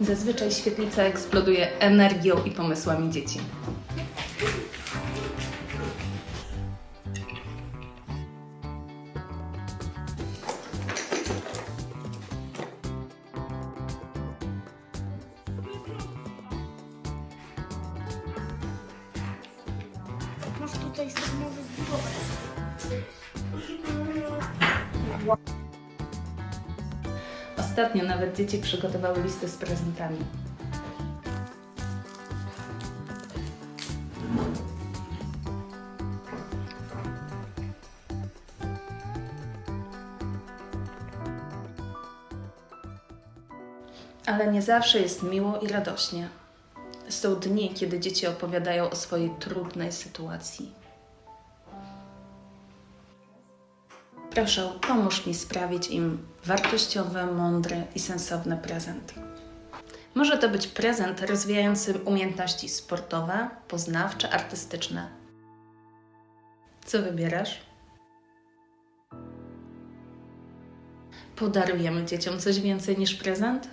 Zazwyczaj świetlica eksploduje energią i pomysłami dzieci. Masz tutaj systemowy zbudować. Ostatnio nawet dzieci przygotowały listy z prezentami. Ale nie zawsze jest miło i radośnie. Są dni, kiedy dzieci opowiadają o swojej trudnej sytuacji. Proszę, pomóż mi sprawić im wartościowy, mądry i sensowny prezent. Może to być prezent rozwijający umiejętności sportowe, poznawcze, artystyczne. Co wybierasz? Podarujemy dzieciom coś więcej niż prezent?